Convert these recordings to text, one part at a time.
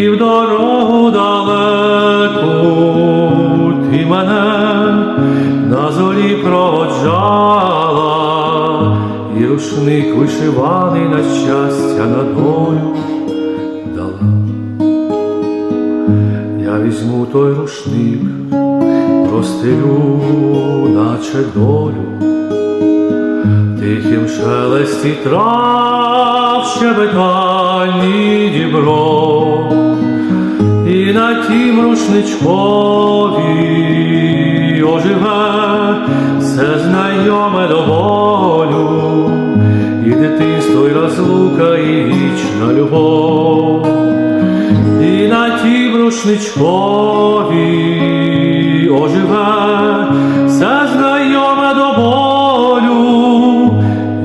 і в дорогу далеку ти мене на зорі проводжала, і рушник вишиваний на щастя на долю дала. Я візьму той рушник, простелю, наче долю тихім шелесті трав щебетальні дібро, на тім рушничкові оживе все знайоме до болю, і дитинство, і розлука, і вічна любов, і на тім рушничкові оживе все знайоме до болю,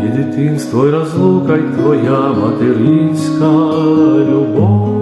і дитинство, і розлука, й твоя материнська любов.